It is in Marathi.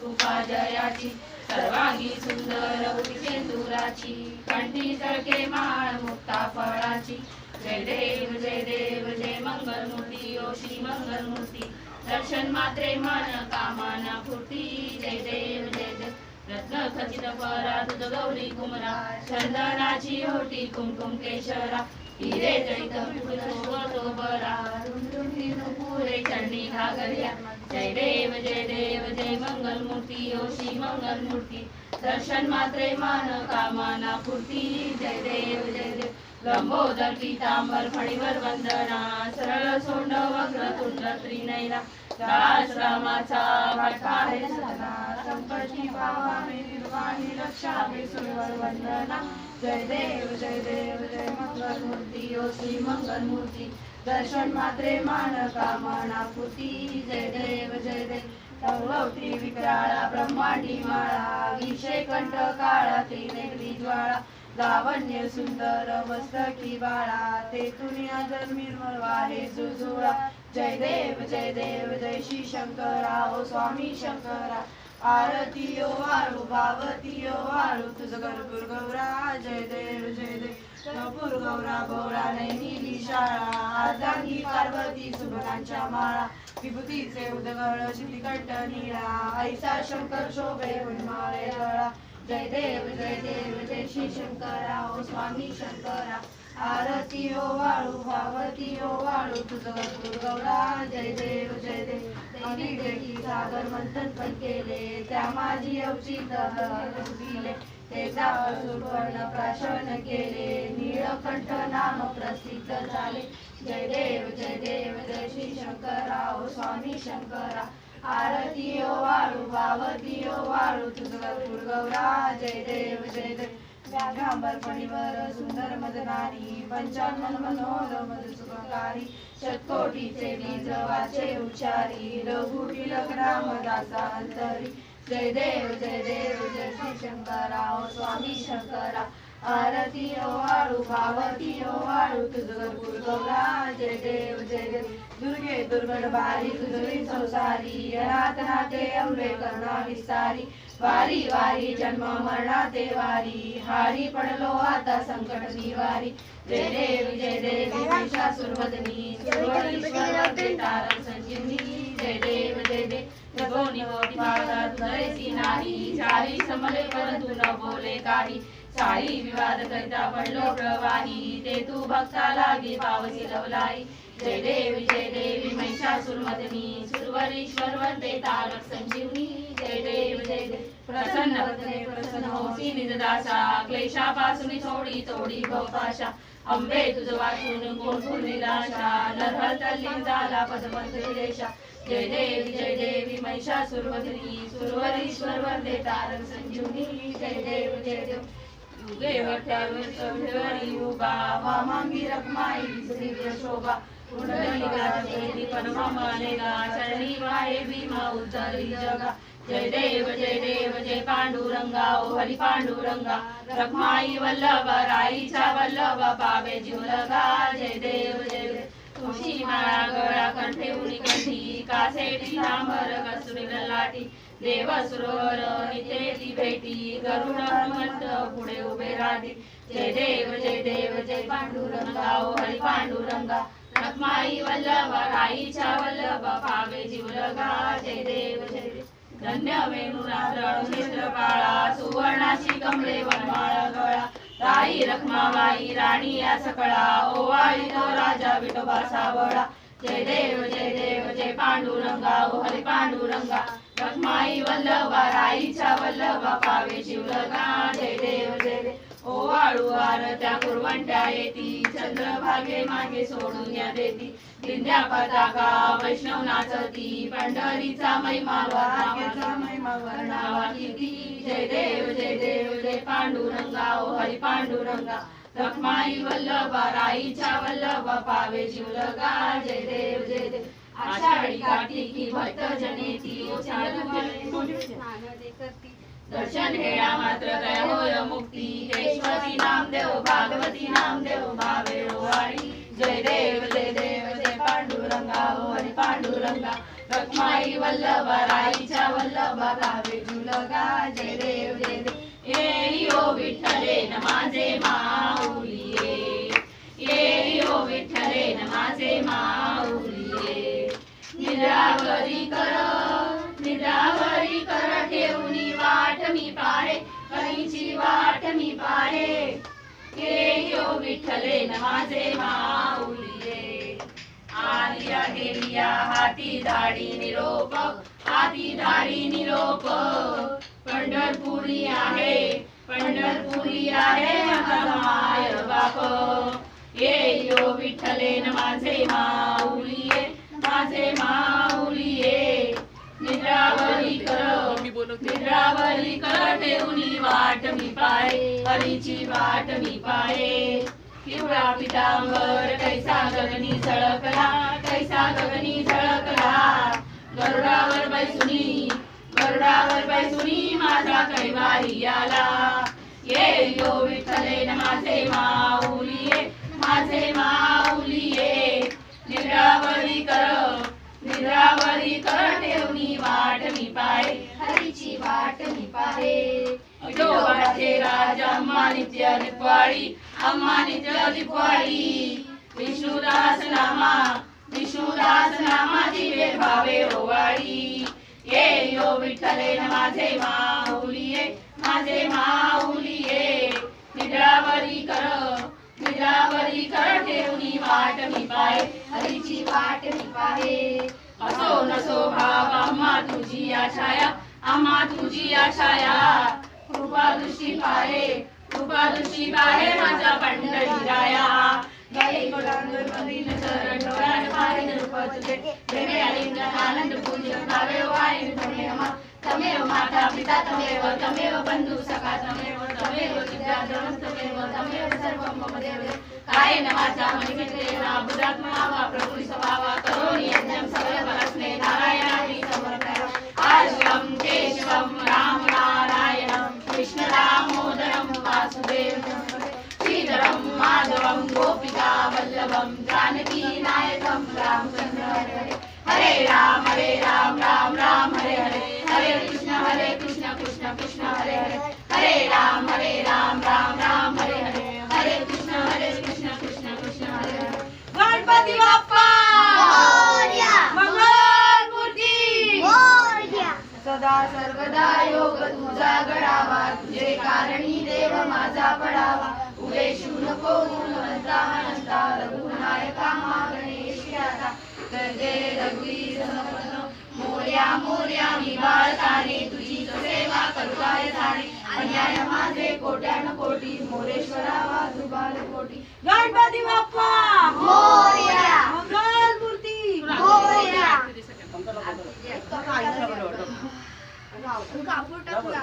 कृपा जयाची. सर्वांगी सुंदर होती सेंदुराची. कंठी तळके माळ मुक्ता फळाची. जय देव जय देव जय मंगल मूर्ती ओ श्री मंगल मूर्ती दर्शन मात्रे मन कामना फुटी जय देव जय देव. रत्न खचित परा तुझ गौरी कुमरा. चंदनाची होटी कुमकुम केशरा. हिरे जैत शोभतो बरा. रुंदुंदी नुपुरे चंडी घागरिया. जय देव जय देव जय मंगल मूर्ती ओ श्री मंगल मूर्ती दर्शन मात्रे मान कामाना पूर्ती. जय देव जय देव. लंबोदर पीतांबर फणीवर वंदना. सरळ सोंड वक्र तुंड त्रिनयना. रामाचा वाटा आहे सदना संकटी पावावे निर्वाणी रक्षावे सुरवर वंदना. जय देव जय देव जय मंगल मूर्ती ओ श्री मंगल मूर्ती दर्शन मात्रे मान कामना पुती जय देव जय देव. अवती विक्राळा ब्रह्मांडी माळा विषय कंठ काळा त्रिनेत्री ज्वाळा. लावण्य सुंदर मस्तकी बाळा ते तुनिया जन्मीर वाहे जुजुळा. जय देव जय देव जय श्री शंकरा ओ स्वामी शंकरा. आरती ओ वाळू भावती ओ वाळू तुझ गौरा जय देव जय देव. कपूर गौरा गौरा नैनी शाळा अर्धांगी पार्वती सुभगांच्या माळा विभूतीचे उदगळ शितिकंठ निळा ऐसा शंकर शोभे उन्माळे गळा. जय देव जय देव जय श्री शंकरा ओ स्वामी शंकरा. आरती ओ वाळू भावती ओ वाळू तुझं गरपूर गौरा जय देव जय देव. देवी देवी सागर मंथन पण केले त्या माझी अवचित दिले तेजा सुपर्ण प्राशन केले. नीळकंठ नाम प्रसिद्ध झाले. जय देव जय देव जय श्री शंकरा ओ स्वामी शंकरा. आरती ओ वाळू भावती ओ वाळू तुझा गौरा. जय देव जय देव. व्याघांबर फणीवर सुंदर मदनारी. पंचानन मनोर मद सुखकारी शतकोटीचे बीज वाचे उच्चारी रघुटी लग्नाम दासा अंतरी. जय देव जय देव जय श्री शंकरा स्वामी शंकरा. आरती ओ वाळू भावती ओ वाळू तुझ गरुड गौरा जय देव जय देव. दुर्गे दुर्गड बारी तुझी संसारी रात नाते अंबे करुणा विसारी वारी वारी जन्म मरणा ते वारी. हारी पडलो आता संकट निवारी. जय देव जय देव महिषासुरवदनी सुरवरीश्वर तारक संजीवनी जय देव जय देव. जगोनी मोठी बाळगा तुझरेसी सिनारी चारी समले परंतु न बोले काही साई विवाद करिता पडलो प्रवाही ते तू भक्ता लागे पावसी लवलाई जय देव जय देवी महिषासुरमदनी सुरवरेश्वर वंदे तारक संजीवनी. जय देव जय देव. प्रसन्न वदने प्रसन्न होसी निजदासा क्लेशापासून थोडी थोडी भवपाशा अंबे तुझ वाचून कोण निराशा. नरहर तल्लीन झाला पदमंत विदेशा जय देवी जय देवी महिषासुरवदनी सुरवरेश्वर वंदे तारक संजीवनी. जय देव जय देव. उभा रखमाई शोभा परमा चरणी वाहे भीमा उतरी जगा जय देव जय देव जय पांडुरंगा ओ हरी पांडुरंगा रखमाई वल्लभ राईचा वल्लभ पावे जीव लगा जय देव जय देव तुळशी माळा गळा कंठे उनी कंठी कासेटी कसुरी लाटी देव सुरवर नितेली भेटी गरुड हनुमंत पुढे उभे राधी जय देव जय देव जय पांडुरंगा ओ हरी पांडुरंगा. रखमाई वल्लभ राईच्या वल्लभ पावे जीवलगा. जय देव जय धन्य वेणुनाथ नेत्र सुवर्णाची कमळे वनमाळ गळा. राई रखमाबाई राणी या सकळा ओवाळी तो राजा विठोबा सावळा. जय देव जय देव जय पांडुरंगा ओ हरी पांडुरंगा. रखमाई वल्लभा राईच्या वल्लभा पावे शिवलगा. जय देव जय देव. ओवाळू आरत्या कुरवंट्या येती. चंद्रभागे मागे सोडून या देती. दिंड्या पताका वैष्णव नाचती पंढरीचा महिमा महिमा वर्णावा किती जय देव जय देव जय पांडुरंगा ओ हरी पांडुरंगा. रखमाई वल्लभा राईच्या वल्लभा पावे शिवलगा जय देव जय देव. आषाढी काठी की भक्त जनेती दर्शन हेळा मात्र काय होय मुक्ती. केशवती नामदेव भागवती नामदेव भावे वाणी. जय देव जय देव जय पांडुरंगा हो हरी पांडुरंगा. रखमाई वल्लभा राईच्या वल्लभा गावे झुलगा जय देव जय देव. ये विठ्ठले माऊलिये. विठ्ठले माऊलिये. कर कर ठेवणी वाट मी कळीची वाट मी विठ्ठले माऊलिये. आलिया गेलिया हाती धाडी निरोप हाती धाडी निरोप. पंढरपुरी आहे पंढरपुरी आहे माझा माय बाप. ये यो विठ्ठले न माझे माऊलीये माझे माऊलीये. निद्रावरी कर निद्रावरी कर ठेवणी वाट मी पाय हरीची वाट मी पाये पिवळा पितांबर कैसा गगनी झळकला कैसा गगनी झळकला. गरुडावर बैसुनी गरुडावर सुनी माझा कैवारी आला. ये यो विठ्ठले न माझे माऊलिये माझे माऊलिये. निद्रावरी कर निद्रावरी कर ठेवणी वाट मी पाय हरीची वाट मी पाय विठोबाचे राजा अम्मानित्य नित्य अम्मानित्य अम्मा विष्णुदास नामा विष्णुदास नामा दिवे भावे ओवाळी. ये यो विठ्ठले न माझे माऊलीये माझे माऊलीये. निद्रावरी कर निद्रावरी कर ठेवणी वाट मी पाय हरीची वाट मी पाहे. असो नसो भाव आम्हा तुझी आछाया आम्हा तुझी आशाया. कृपा दृष्टी पाहे कृपा दृष्टी पाहे माझा पंढरीराया. पाहे नृपत तुझे प्रेमे आलिंगन आनंद पूजन भावे वाई तमेव मा- तमेव माता पिता तमेव तमेव बंधू सखा तमेव तमेव विद्या द्रवण तमेव तमेव सर्वं मम देव देव. कायेन राम हरे राम राम राम हरे हरे. हरे कृष्ण हरे कृष्ण कृष्ण कृष्ण हरे हरे. हरे राम हरे राम राम राम हरे हरे. हरे कृष्ण हरे कृष्ण कृष्ण कृष्ण हरे हरे. गणपती बाप्पा! सदा सर्वदा योग तुझा घडावा तुझे कारणी देव माझा पडावा. उभे शिव नको गुणवंता अनंता रघुनायका मा जय रघुवीर मोर्या मोर्या मी बाळताने तुझी सेवा करू काय झाली अन्याय माझे कोट्यान कोटी मोरेश्वरा वाजू बाल कोटी गणपती बाप्पा! मंगलमूर्ती कापूर टाकूया